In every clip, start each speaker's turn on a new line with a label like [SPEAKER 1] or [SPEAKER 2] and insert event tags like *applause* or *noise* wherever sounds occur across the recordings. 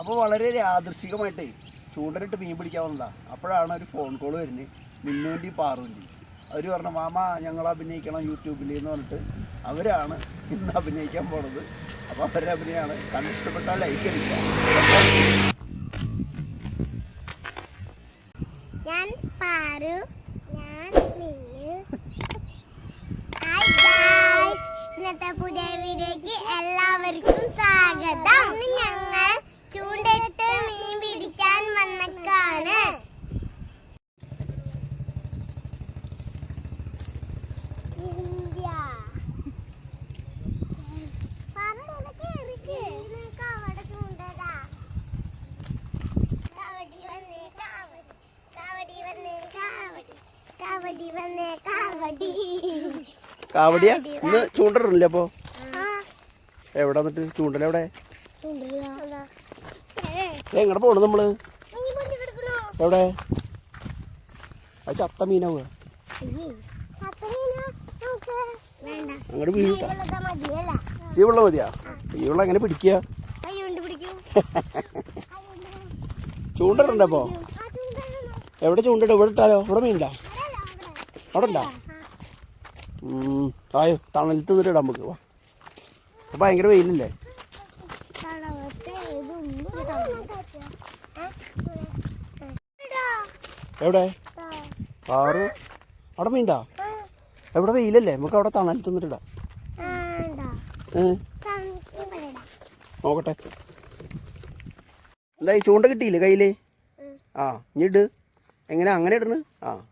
[SPEAKER 1] അപ്പോൾ വളരെ യാദൃശികമായിട്ടേ ചൂണ്ടലിട്ട് മീൻ പിടിക്കാൻ വന്നതാ അപ്പോഴാണ് ഒരു ഫോൺ കോൾ വരുന്നത് മിന്നുവിന്റെയും പാറുവിന്റെയും അവർ പറഞ്ഞു മാമ ഞങ്ങൾ അഭിനയിക്കണം യൂട്യൂബിൽ എന്ന് പറഞ്ഞിട്ട് അവരാണ് ഇന്ന് അഭിനയിക്കാൻ പോണത്. അപ്പോൾ അവരുടെ അഭിനയമാണ് കണ്ടിഷ്ടപ്പെട്ടാൽ ലൈക്ക് അടിക്കുക.
[SPEAKER 2] ഞാൻ പാറു.
[SPEAKER 1] കാവടിയ? ഇന്ന് ചൂണ്ടലില്ലേ
[SPEAKER 2] അപ്പോ?
[SPEAKER 1] എവിടെ വന്നിട്ട് ചൂണ്ടൽ എവിടെ? എങ്ങടെ പോണത്
[SPEAKER 2] നമ്മൾ?
[SPEAKER 1] എവിടെ? അത് ചത്ത മീനാവുക അങ്ങോട്ട് വീഴൂട്ടാ
[SPEAKER 2] ഇവളുടെ മതിയല്ല
[SPEAKER 1] ഈ വെള്ളം മതിയാ? ജീവുള്ള വെള്ളം എങ്ങനെ പിടിക്കുക
[SPEAKER 2] ചൂണ്ടറുണ്ടപ്പോ?
[SPEAKER 1] എവിടെ ചൂണ്ടിട്ടോ ഇവിടെ ഇട്ടാലോ? ഇവിടെ മീനില്ല
[SPEAKER 2] അവിടെ.
[SPEAKER 1] ഉണ്ടാ തണലത്ത് ഇടാൻ നമുക്ക് വാ. അപ്പം ഭയങ്കര വെയിലല്ലേ. എവിടെ. ആറ് അവിടെ
[SPEAKER 2] മീണ്ടാ
[SPEAKER 1] എവിടെ വെയിലല്ലേ? നമുക്ക് അവിടെ തണലത്ത് നിന്നിട്ട് ഇടാം.
[SPEAKER 2] വേണ്ട.
[SPEAKER 1] ഏ,
[SPEAKER 2] തണ- ഇവിടെ ഇടാം.
[SPEAKER 1] നോക്കട്ടെ എന്തായി ചൂണ്ട കിട്ടിയില്ലേ
[SPEAKER 2] കയ്യിൽ?
[SPEAKER 1] ആ ഇനി ഇട്. എങ്ങനെ? അങ്ങനെ ഇടണ് ആ.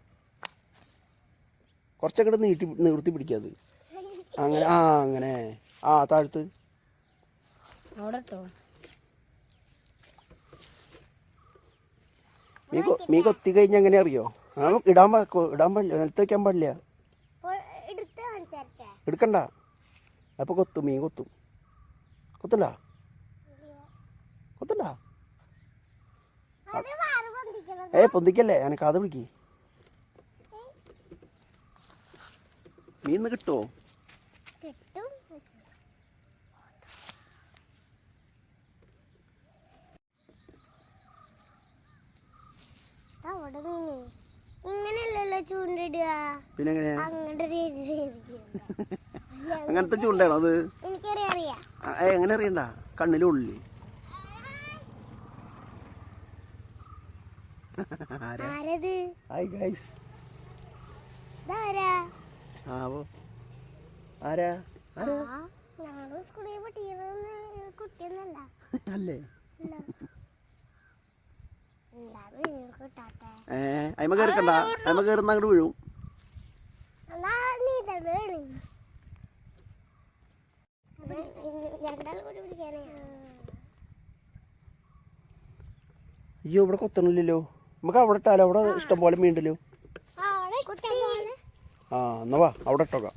[SPEAKER 1] കുറച്ചൊക്കെ നീട്ടി നിവർത്തി പിടിക്കാത് അങ്ങനെ ആ അങ്ങനെ. ആ താഴ്ത്ത്. മീ മീ കൊത്തി കഴിഞ്ഞാൽ എങ്ങനെ അറിയോ? ഇടാൻ ഇടാൻ പാടില്ല നിലത്ത് വെക്കാൻ പാടില്ല. എടുക്കണ്ട. അപ്പൊ കൊത്തും മീൻ കൊത്തും. കൊത്തണ്ട? കൊത്തണ്ട?
[SPEAKER 2] അത് വാറ് പൊന്തിക്കണം
[SPEAKER 1] ഏ പൊന്തിക്കല്ലേ? എനിക്ക് അത് പിടിക്ക്. മീൻ കിട്ടുമോ
[SPEAKER 2] കിട്ടും. അവിടെ ഇങ്ങനെയല്ലല്ലോ ചൂണ്ടിടുക
[SPEAKER 1] പിന്നെ. അങ്ങനത്തെ ചൂണ്ടയാണോ അത്? എങ്ങനെ അറിയണ്ട?
[SPEAKER 2] കണ്ണിലുള്ളി.
[SPEAKER 1] ഹായ് ഗൈസ്
[SPEAKER 2] ഇതാരാ?
[SPEAKER 1] ആവോ? ആരാ? അല്ലേ?
[SPEAKER 2] ഇല്ല. എന്താ വീണ് കിട്ടാത്തെ
[SPEAKER 1] ഏ അയിമ കയറിക്കണ്ട അയിമ കയറുന്ന അങ്ങോട്ട് വീഴും. അയ്യോ ഇവിടെ കൊത്തണില്ലല്ലോ. നമുക്ക് അവിടെ ഇട്ടാലോ? അവിടെ ഇഷ്ടം പോലെ മീണ്ടല്ലോ ആ എന്നാ വാ അവിടെ ഇട്ടോക്കാം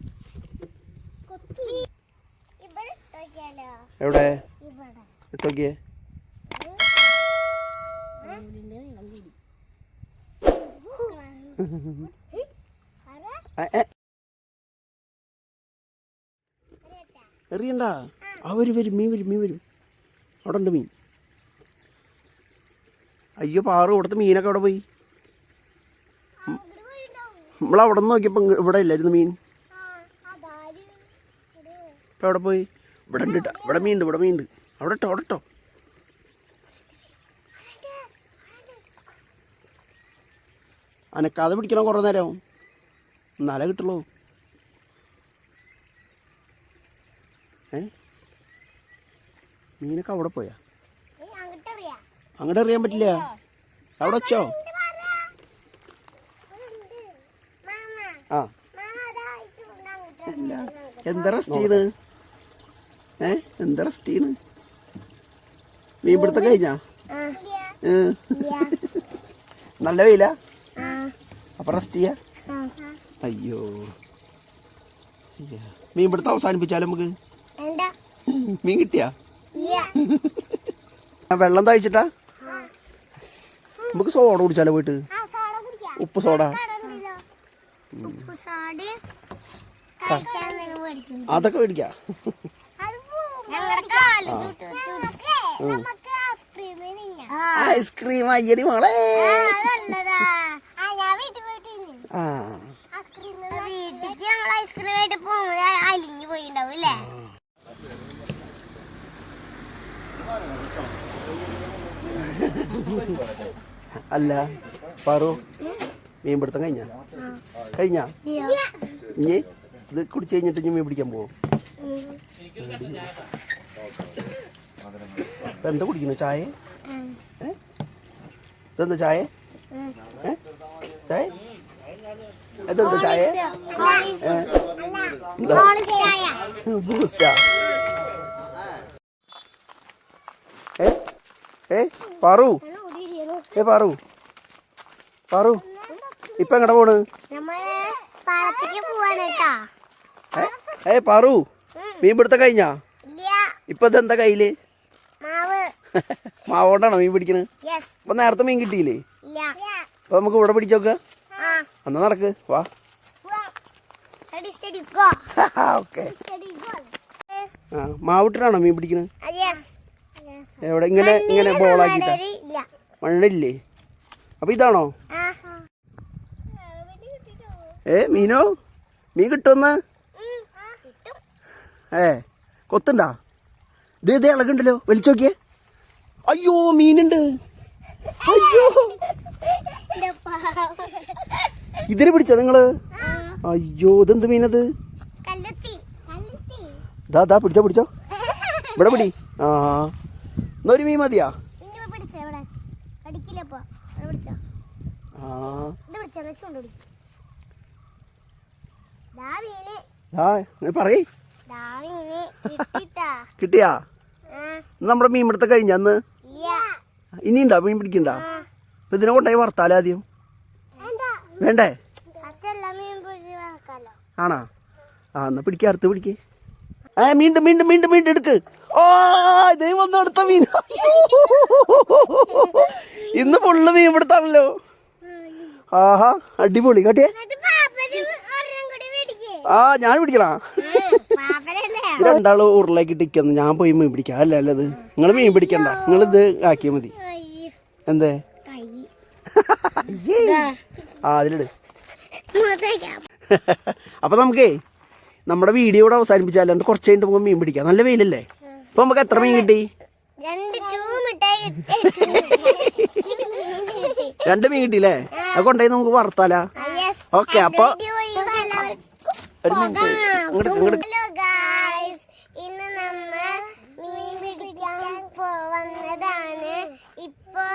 [SPEAKER 1] എവിടെ? ഇട്ടോക്കിയേ എറിയണ്ട. വരും വരും മീൻ വരും മീൻ വരും. അവിടെ ഉണ്ട് മീൻ. അയ്യോ പാറു ഇവിടുത്തെ മീനൊക്കെ അവിടെ പോയി? നമ്മൾ അവിടെ നിന്ന് നോക്കിയപ്പോൾ ഇവിടെ ഇല്ലായിരുന്നു മീൻ. ഇപ്പം എവിടെ പോയി? ഇവിടെ ഉണ്ട് കേട്ടോ ഇവിടെ മീൻ ഉണ്ട് ഇവിടെ മീൻ ഉണ്ട്. അവിടെ ഇട്ടോ അവിടെ ഇട്ടോ അനക്കാതെ പിടിക്കണം കുറേ നേരം. എന്നാലേ കിട്ടുള്ളൂ. ഏ? മീനൊക്കെ അവിടെ പോയാ? അങ്ങോട്ട് അറിയാൻ പറ്റില്ല. അവിടെ വെച്ചോ
[SPEAKER 2] മാമ
[SPEAKER 1] ആ.
[SPEAKER 2] അങ്ങോട്ട്
[SPEAKER 1] എന്താ റെസ്റ്റ് ചെയ്യണ് ഏ? എന്താ റെസ്റ്റ് ചെയ്യണ് മീൻ പിടുത്തം കഴിഞ്ഞാ. നല്ല വെയില? അപ്പൊ റെസ്റ്റ് ചെയ്യാ. അയ്യോ. മീൻപിടുത്തം മീൻ പിടുത്തം അവസാനിപ്പിച്ചാലോ നമുക്ക്? മീൻ കിട്ടിയാ? വെള്ളം തയ്ച്ചിട്ടാ നമുക്ക് സോഡ കുടിച്ചാലോ പോയിട്ട്?
[SPEAKER 2] ആ സോഡ കുടിക്കാം.
[SPEAKER 1] ഉപ്പ് സോഡ
[SPEAKER 2] കടന്നില്ലോ ഉപ്പ് സോഡ കഴിക്കാൻ നിങ്ങൾ മേടിക്കുന്നു
[SPEAKER 1] അതൊക്കെ മേടിക്കാം?
[SPEAKER 2] അത് ഞങ്ങളുടെ കാൽ നമുക്ക് ഐസ്ക്രീം
[SPEAKER 1] ഐസ്ക്രീം അയ്യടി മോളെ.
[SPEAKER 2] ആ, ആ ഞാൻ വീട്ടിൽ പോയിട്ട് തിന്നു.
[SPEAKER 1] ആ
[SPEAKER 2] വീട്ടിക്ക് ഞങ്ങൾ ഐസ്ക്രീം ആയിട്ട് പോകുമ്പോൾ അലിഞ്ഞു പോയിണ്ടാവും അല്ലേ
[SPEAKER 1] അല്ല പാറു മീൻപിടുത്തം കഴിഞ്ഞ? കഴിഞ്ഞ? ഇനി ഇത് കുടിച്ചു കഴിഞ്ഞിട്ട് ഇനി മീൻ പിടിക്കാൻ പോകും ഇപ്പൊ എന്താ കുടിക്കുന്നു? ചായ? ഇതെന്താ ചായ? ചായ? ഇതെന്താ ചായ? ബൂസ്റ്റാ ഏ? ഏ? പറു? ഏ പറു? പാറു? ഇപ്പൊ എങ്ങടെ പോണ്? ഏ? പറു മീൻ പിടുത്ത കഴിഞ്ഞാ? ഇപ്പൊ ഇതെന്താ കയ്യിൽ?
[SPEAKER 2] മാവ്. *laughs*
[SPEAKER 1] മാവോണ്ടാണോ മീൻ പിടിക്കണ്? ഇപ്പൊ നേരത്തെ മീൻ കിട്ടിയില്ലേ? അപ്പൊ നമുക്ക് ഇവിടെ പിടിച്ചോക്ക
[SPEAKER 2] ആ.
[SPEAKER 1] എന്നാ നടക്ക്? വാ. *laughs* ഓക്കെ. ആ മാവിട്ടിട്ടാണോ മീൻ പിടിക്കണത്
[SPEAKER 2] യെസ്
[SPEAKER 1] എവിടെ? ഇങ്ങനെ ഇങ്ങനെ ബോളാക്കിട്ടാ? മണ്ണില്ലേ അപ്പൊ ഇതാണോ?
[SPEAKER 2] ആ.
[SPEAKER 1] ഏ മീനോ? മീൻ കിട്ടുമെന്ന്. ഏ കൊത്തുണ്ടാ? ഇത് ഇതേ ഇളകുണ്ടല്ലോ. വലിച്ചു നോക്കിയേ. അയ്യോ മീനുണ്ട്. അയ്യോ. ഇതിനെ പിടിച്ചോ
[SPEAKER 2] നിങ്ങൾ?
[SPEAKER 1] അയ്യോ ഇതെന്ത് മീനത്? ദാ ദാ പിടിച്ചോ പിടിച്ചോ. ഇവിടെ പിടി. ആ. എന്നാ ഒരു മീൻ മതിയാ? ആ
[SPEAKER 2] ഇത് പിടിച്ചോ മെസ്സി കൊണ്ട് പിടിക്കും ദാ മീന്
[SPEAKER 1] ദാ നീ പറയ്. കിട്ടിയാ? നമ്മുടെ മീൻ പിടുത്തം കഴിഞ്ഞ അന്ന്
[SPEAKER 2] ഇനി
[SPEAKER 1] ഇനിയുണ്ടാ മീൻ പിടിക്കണ്ട? അപ്പൊ ഇതിനെ കൊണ്ടായി വറുത്താലോ ആദ്യം? വേണ്ടേ. ആണോ? ആ എന്നാ പിടിക്ക അടുത്ത് പിടിക്ക്. ആ മീണ്ടും മീണ്ടും മീണ്ടും മീണ്ടും എടുക്ക്. ഓ വന്നു അടുത്ത മീൻ. ഇന്ന് ഫുള്ള് മീൻ പിടുത്താണല്ലോ ആഹാ അടിപൊളി. കാട്ടിയേ
[SPEAKER 2] എന്നിട്ട് പാപ്പന് ഒരെണ്ണം കൂടി പിടിക്കേ
[SPEAKER 1] ആ ഞാൻ പിടിക്കണാ? രണ്ടാളും ഉരുളേക്ക് ഇട്ടിരിക്കുന്നു ഞാൻ പോയി മീൻ പിടിക്കാം. അല്ല അല്ലത് നിങ്ങൾ മീൻ പിടിക്കണ്ട. നിങ്ങൾ ഇത് ആക്കിയാൽ മതി. എന്തേ? ആ അതിലിട്. അപ്പൊ നമുക്കേ നമ്മുടെ വീഡിയോ ഇവിടെ അവസാനിപ്പിച്ചാൽ എന്നിട്ട് കുറച്ച് കഴിഞ്ഞിട്ട് പോകുമ്പോൾ മീൻ പിടിക്കാം. നല്ല വെയിലല്ലേ? ഇപ്പൊ നമുക്ക് എത്ര മീൻ കിട്ടി?
[SPEAKER 2] രണ്ട്
[SPEAKER 1] മീൻ കിട്ടിയില്ലേ? അത് കൊണ്ടുപോയി നമുക്ക് വറുത്താലാ? ഓക്കെ അപ്പൊ ഒരു. മിനിറ്റ്
[SPEAKER 2] ഇന്ന് നമ്മൾ മീൻ പിടിക്കാൻ പോവുന്നതാണ്. ഇപ്പൊ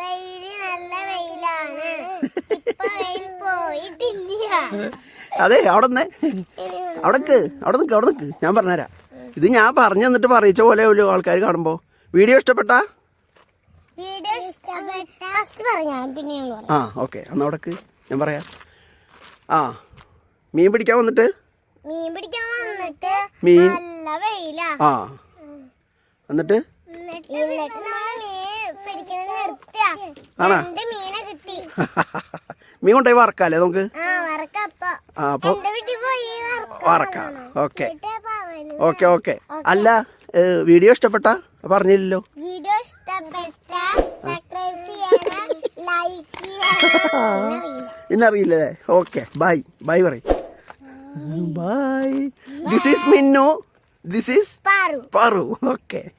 [SPEAKER 2] വെയിൽ നല്ല വെയിലാണ്. ഇപ്പൊ വെയിൽ പോയിട്ടില്ല.
[SPEAKER 1] അതെ അവിടെ നിന്നേ. അവിടെ നിക്ക് അവിടെ നിക്ക് ഞാൻ പറഞ്ഞുതരാം. ഇത് ഞാൻ പറഞ്ഞു തന്നിട്ട് പറയിച്ച പോലെ ഒരു ആൾക്കാർ കാണുമ്പോൾ വീഡിയോ ഇഷ്ടപ്പെട്ടാ? ആ ഓക്കെ. അന്ന് അവിടക്ക് ഞാൻ പറയാം. ആ മീൻ പിടിക്കാൻ വന്നിട്ട്?
[SPEAKER 2] മീൻ പിടിക്കാൻ വന്നിട്ട്
[SPEAKER 1] മീൻ?
[SPEAKER 2] നല്ല വെയിലാ.
[SPEAKER 1] ആ. എന്നിട്ട്? *laughs*
[SPEAKER 2] മീൻ
[SPEAKER 1] കൊണ്ടുപോയി വറക്കാല്ലേ നമുക്ക്?
[SPEAKER 2] ആ
[SPEAKER 1] വറക്കാം ഓക്കെ. Okay okay. അല്ല വീഡിയോ ഇഷ്ടപ്പെട്ട? പറഞ്ഞില്ലല്ലോ.
[SPEAKER 2] വീഡിയോ ഇഷ്ടപ്പെട്ട സബ്സ്ക്രൈബ് ചെയ്യണം *laughs* ലൈക്ക് ചെയ്യണം. *laughs*
[SPEAKER 1] അറിയില്ലേ ഓക്കെ ബൈ. ബൈ പറയും. Bye. This is Minno. This is
[SPEAKER 2] Paru.
[SPEAKER 1] Paru. Okay.